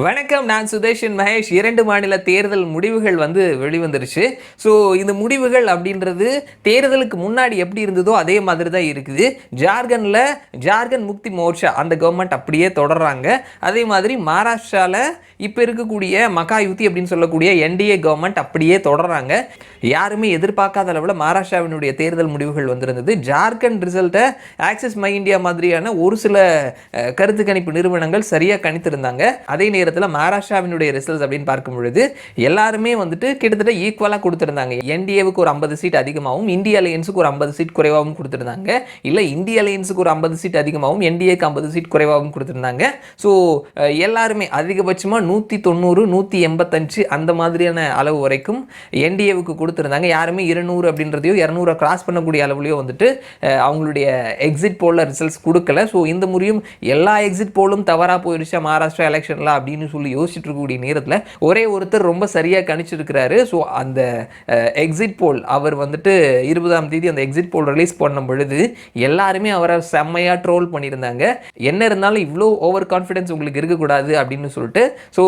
வணக்கம் நான் சுதேஷன் மகேஷ். இரண்டு மாநில தேர்தல் முடிவுகள் வந்து வெளிவந்துருச்சு. ஸோ இந்த முடிவுகள் அப்படின்றது தேர்தலுக்கு முன்னாடி எப்படி இருந்ததோ அதே மாதிரி தான் இருக்குது. ஜார்க்கண்டில் ஜார்க்கண்ட் முக்தி மோர்ச்சா அந்த கவர்மெண்ட் அப்படியே தொடர்றாங்க. அதே மாதிரி மகாராஷ்டிராவில் இப்போ இருக்கக்கூடிய மக்கா யுத்தி அப்படின்னு சொல்லக்கூடிய என்டிஏ கவர்மெண்ட் அப்படியே தொடர்றாங்க. யாருமே எதிர்பார்க்காத அளவில் மகாராஷ்டிராவினுடைய தேர்தல் முடிவுகள் வந்திருந்தது. ஜார்க்கண்ட் ரிசல்ட்டை ஆக்சிஸ் மை இந்தியா மாதிரியான ஒரு சில கருத்து கணிப்பு நிறுவனங்கள் சரியாக கணித்திருந்தாங்க. அதே நேரத்தில் மகாராஷ்டிராவினுடைய ரிசல்ட்ஸ் அப்படின்னு பார்க்கும் பொழுது எல்லாருமே வந்துட்டு கிட்டத்தட்ட ஈக்குவலாக கொடுத்துருந்தாங்க. என்டிஏவுக்கு ஒரு ஐம்பது சீட் அதிகமாகவும் இந்திய அலையன்ஸுக்கு ஒரு ஐம்பது சீட் குறைவாகவும் கொடுத்துருந்தாங்க. இல்லை இந்திய அலையன்ஸுக்கு ஒரு ஐம்பது சீட் அதிகமாகவும் என்டிஏக்கு ஐம்பது சீட் குறைவாகவும் கொடுத்துருந்தாங்க. ஸோ எல்லாருமே அதிகபட்சமாக நூற்றி தொண்ணூறு நூற்றி எண்பத்தஞ்சு அந்த மாதிரியான அளவு வரைக்கும் என்டிஏவுக்கு கொடுத்துருந்தாங்க. யாருமே இருநூறு அப்படின்றதையோ இரநூறு கிராஸ் பண்ணக்கூடிய அளவுலையோ வந்துட்டு அவங்களுடைய எக்ஸிட் போலில் ரிசல்ட்ஸ் கொடுக்கல. ஸோ இந்த முறையும் எல்லா எக்ஸிட் போலும் தவறாக போயிடுச்சா மகாராஷ்டிரா எலெக்ஷனில் அப்படின்னு சொல்லி யோசிச்சுட்டு இருக்கக்கூடிய நேரத்தில் ஒரே ஒருத்தர் ரொம்ப சரியாக கணிச்சிருக்கிறாரு. ஸோ அந்த எக்ஸிட் போல் அவர் வந்துட்டு இருபதாம் தேதி அந்த எக்ஸிட் போல் ரிலீஸ் பண்ணும் பொழுது எல்லாருமே அவரை செம்மையாக ட்ரோல் பண்ணியிருந்தாங்க. என்ன இருந்தாலும் இவ்வளோ ஓவர் கான்ஃபிடன்ஸ் உங்களுக்கு இருக்கக்கூடாது அப்படின்னு சொல்லிட்டு ஸோ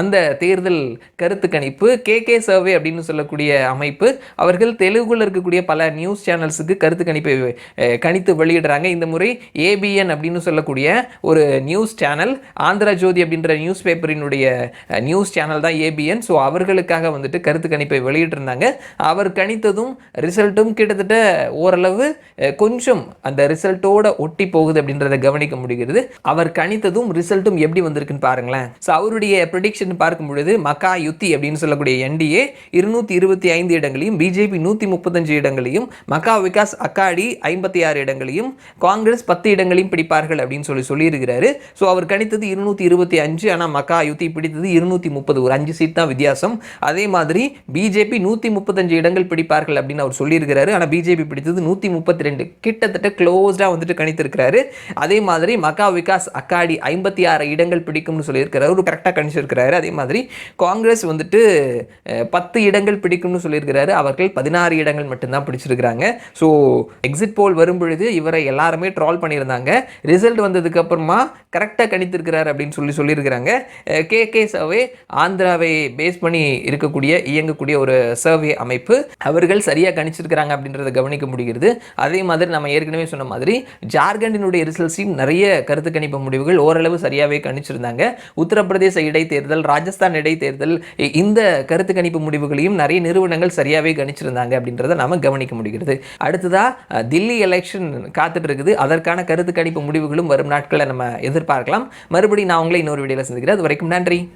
அந்த தேர்தல் கருத்து கணிப்பு கே கே சர்வே அப்படின்னு சொல்லக்கூடிய அமைப்பு அவர்கள் தெலுங்குல இருக்கக்கூடிய பல நியூஸ் சேனல்ஸுக்கு கருத்து கணிப்பை கணித்து வெளியிடுறாங்க. இந்த முறை ஏபிஎன் அப்படின்னு சொல்லக்கூடிய ஒரு நியூஸ் சேனல் ஆந்திரா ஜோதி அப்படின்ற நியூஸ் நியூஸ் பேப்பரினுடைய நியூஸ் சேனல் தான் ஏபிஎன். ஸோ அவர்களுக்காக வந்துட்டு கருத்து கணிப்பை வெளியிட்டிருந்தாங்க. அவர் கணித்ததும் ரிசல்ட்டும் கிட்டத்தட்ட ஓரளவு கொஞ்சம் அந்த ரிசல்ட்டோட ஒட்டி போகுது அப்படின்றத கவனிக்க முடிகிறது. அவர் கணித்ததும் ரிசல்ட்டும் எப்படி வந்திருக்குன்னு பாருங்களேன். ஸோ அவருடைய ப்ரடிக்ஷன் பார்க்கும் பொழுது மக்கா யுத்தி அப்படின்னு சொல்லக்கூடிய என்டிஏ இருநூத்தி இருபத்தி ஐந்து இடங்களையும் பிஜேபி நூற்றி முப்பத்தஞ்சு இடங்களையும் மக்கா விகாஸ் அக்காடி ஐம்பத்தி ஆறு இடங்களையும் காங்கிரஸ் பத்து இடங்களையும் பிடிப்பார்கள் அப்படின்னு சொல்லி சொல்லியிருக்கிறாரு. ஸோ அவர் கணித்தது இருநூத்தி இருபத்தி அஞ்சு ஆனால் மக்கா யுத்தி பிடித்தது இருநூற்றி முப்பது. ஒரு அஞ்சு சீட் தான் வித்தியாசம். அதே மாதிரி பிஜேபி நூற்றி முப்பத்தஞ்சு இடங்கள் பிடிப்பார்கள் அப்படின்னு அவர் சொல்லியிருக்கிறாரு. ஆனால் பிஜேபி பிடித்தது நூற்றி முப்பத்தி ரெண்டு கிட்டத்தட்ட க்ளோஸ்டாக வந்துட்டு கணித்திருக்கிறாரு. அதே மாதிரி மக்கா விகாஸ் அக்காடி ஐம்பத்தி ஆறு இடங்கள் பிடிக்கும்னு சொல்லியிருக்கிறாரு. ஒரு கரெக்டாக கணிச்சிருக்கிறாரு. அதே மாதிரி காங்கிரஸ் வந்துட்டு பத்து இடங்கள் பிடிக்கும்னு சொல்லியிருக்கிறாரு. அவர்கள் பதினாறு இடங்கள் மட்டும்தான் பிடிச்சிருக்கிறாங்க. ஸோ எக்ஸிட் போல் வரும் பொழுது இவரை எல்லாருமே ட்ரால் பண்ணியிருந்தாங்க. ரிசல்ட் வந்ததுக்கப்புறமா கரெக்டாக கணித்திருக்கிறார் அப்படின்னு சொல்லி சொல்லியிருக்கிறாங்க. கே கே சர்வே ஆந்திராவை பேஸ் பண்ணி இருக்கக்கூடிய இயங்கக்கூடிய ஒரு சர்வே அமைப்பு. அவர்கள் சரியாக கணிச்சிருக்கிறாங்க அப்படின்றத கவனிக்க முடிகிறது. அதே மாதிரி நம்ம ஏற்கனவே சொன்ன மாதிரி ஜார்க்கண்டினுடைய ரிசல்ட்ஸையும் நிறைய கருத்து கணிப்பு முடிவுகள் ஓரளவு சரியாகவே கணிச்சிருந்தாங்க. உத்தரப்பிரதேச இடைத்தேர்தல் ராஜஸ்தான் இடைத்தேர்தல் இந்த கருத்து கணிப்பு முடிவுகளையும் நிறைய நிறுவனங்கள் சரியாகவே கணிச்சிருந்தாங்க அப்படின்றத நாம கவனிக்க முடிகிறது. அடுத்ததா தில்லி எலெக்ஷன் காத்துட்டு இருக்குது. அதற்கான கருத்து கணிப்பு முடிவுகளும் வரும் நாட்களில் நம்ம எதிர்பார்க்கலாம். மறுபடியும் நான் உங்களை இன்னொரு வீடியோவில் சந்திக்கிறேன் அது வரைக்கும் நன்றி.